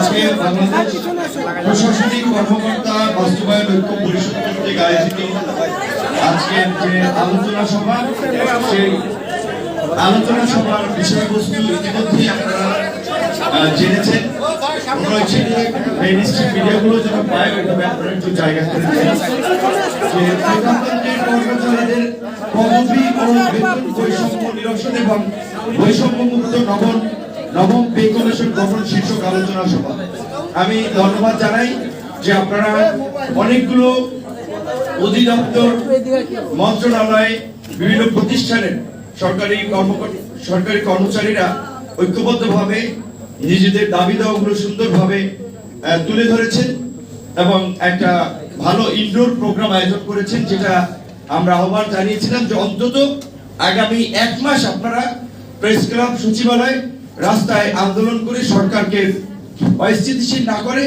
আজকে বাংলাদেশ প্রশাসনিক কর্মকর্তা, বাস্তবায়ন ঐক্য পরিষদ কর্তৃক আয়োজিত আজকের যে আলোচনা সভা, সেই আলোচনা সভার বিষয়বস্তু ইতিমধ্যেই আপনারা জেনেছেন। রয়েছে মেইনস্ট্রিম যেন পায় বৈষম্য নিরসন মুক্ত নবম পে কমিশন গঠন শীর্ষক আলোচনা সভা। আমি ধন্যবাদ জানাই যে আপনারা অনেকগুলো অধিদপ্তর, মন্ত্রণালয়, বিভিন্ন প্রতিষ্ঠানের সরকারি সরকারি কর্মচারীরা ঐক্যবদ্ধভাবে নিজেদের দাবি দাওয়াগুলো সুন্দরভাবে তুলে ধরেছেন এবং একটা ভালো ইনডোর প্রোগ্রাম আয়োজন করেছেন যেটা আমরা আহ্বান জানিয়েছিলাম যে অন্তত আগামী এক মাস আপনারা প্রেস ক্লাব সচিবালয় রাস্তায় আন্দোলন করে সরকারকে অস্থিতিশীল না করে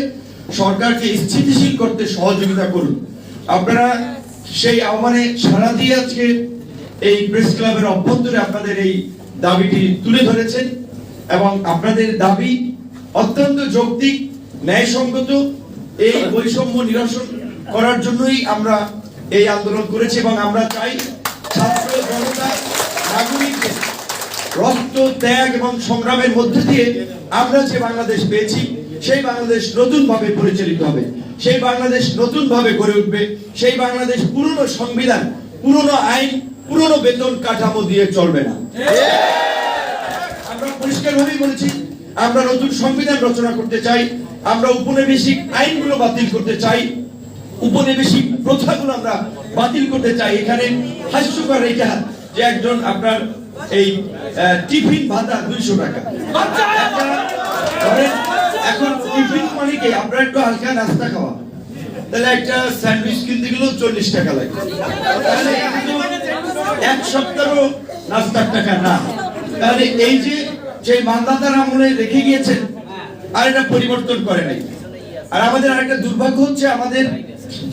সরকারকে স্থিতিশীল করতে সহযোগিতা করুন। আপনারা সেই আহ্বানে সারা দিয়ে আজকে এই প্রেস ক্লাবের অভ্যন্তরে আপনাদের এই দাবিটি তুলে ধরেছেন এবং আপনাদের দাবি অত্যন্ত যৌক্তিক, ন্যায়সঙ্গত, এই বৈষম্য নিরসন করার জন্যই আমরা এই আন্দোলন করেছি এবং আমরা চাই ছাত্র, জনতা নাগরিকদের রক্ত, ত্যাগ এবং সংগ্রামের মধ্যে দিয়ে আমরা যে বাংলাদেশ পেয়েছি, সেই বাংলাদেশ নতুন ভাবে পরিচালিত হবে। সেই বাংলাদেশ নতুন ভাবে গড়ে উঠবে। সেই বাংলাদেশ পুরনো সংবিধান, পুরনো আইন, পুরনো বেতন কাঠামো দিয়ে চলবে না। আমরা পরিষ্কার ভাবেই বলেছি, আমরা নতুন সংবিধান রচনা করতে চাই, আমরা উপনিবেশিক আইনগুলো বাতিল করতে চাই উপনিবেশিক প্রথাগুলো আমরা বাতিল করতে চাই। এখানে হাস্যকর এটা যে একজন আপনার এই টিফিন ভাতা দুইশো টাকা। এখন টিফিন মানে কি আপনার একটু হালকা নাস্তা খাওয়া। তাহলে একটা স্যান্ডউইচ কিনতে গেলেও চল্লিশ টাকা লাগে। এক সপ্তাহও নাস্তার টাকা না। তাহলে এই যে সেই মান্দাতার আমলে রেখে গিয়েছেন আর এটা পরিবর্তন করে নাই। আর আমাদের আরেকটা দুর্ভাগ্য হচ্ছে আমাদের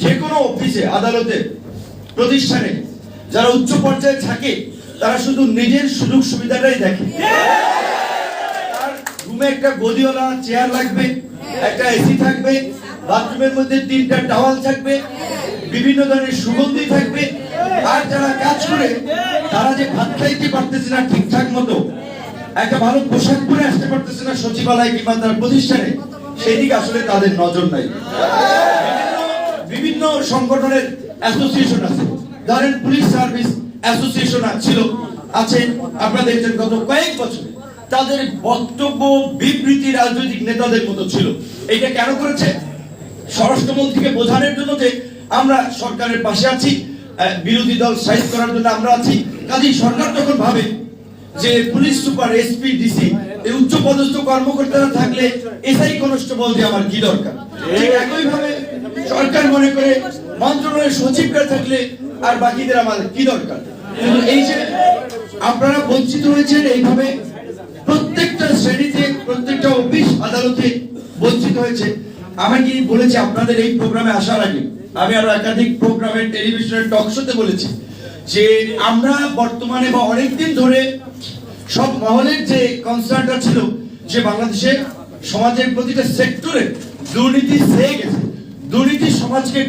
যে কোনো অফিসে আদালতে প্রতিষ্ঠানে যারা উচ্চ পর্যায়ে থাকে তারা শুধু নিজের সুযোগ সুবিধাটাই দেখে। রুমে একটা গদিওয়ালা, চেয়ার লাগবে, একটা এসি থাকবে, বাথরুমের মধ্যে তিনটা টাওয়াল থাকবে, বিভিন্ন ধরনের সুগন্ধি থাকবে। আর যারা কাজ করে, তারা যে ভাত খাইতে পারতেছে না ঠিকঠাক মতো, একটা ভালো পোশাক পরে আসতে পারতেছে না সচিবালয় কিংবা তার প্রতিষ্ঠানে সেই দিকে আসলে তাদের নজর নাই। বিভিন্ন সংগঠনের অ্যাসোসিয়েশন আছে। ধরেন পুলিশ সার্ভিস অ্যাসোসিয়েশন ছিল। আছে আপনারা দেখছেন গত কয়েক বছর তাদের বক্তব্য, বিবৃতি রাজনৈতিক নেতাদের মতো ছিল। এটা কেন করেছে? স্বরাষ্ট্রমন্ত্রীকে বোঝানোর জন্য যে আমরা সরকারের পাশে আছি বিরোধী দল সাইজ করার জন্য আমরা আছি। কাজেই সরকার তখন ভাবে যে পুলিশ সুপার, এসপি, ডিসি, এই উচ্চ পদস্থ কর্মকর্তারা থাকলে এসআই কনস্টেবল দিয়ে আমার কি দরকার? ঠিক একই ভাবে সরকার মনে করে মন্ত্রণালয়ের সচিবরা থাকলে আর বাকিদের আমার কি দরকার? এই যে আপনারা বঞ্চিত হয়েছেন এইভাবে প্রত্যেকটা শ্রেণীতে, প্রত্যেকটা অফিস আদালতে বঞ্চিত হয়েছে। আমি কি বলেছি আপনাদের এই প্রোগ্রামে আসার আগে? আমি আরও একাধিক প্রোগ্রামে, টেলিভিশনের টক শোতে বলেছি যে আমরা বর্তমানে বা অনেকদিন ধরে সব মহলের যে কনসার্নটা ছিল যে বাংলাদেশে সমাজের প্রতিটা সেক্টরে দুর্নীতি সেয়ে গেছে। দুর্নীতি সমাজকে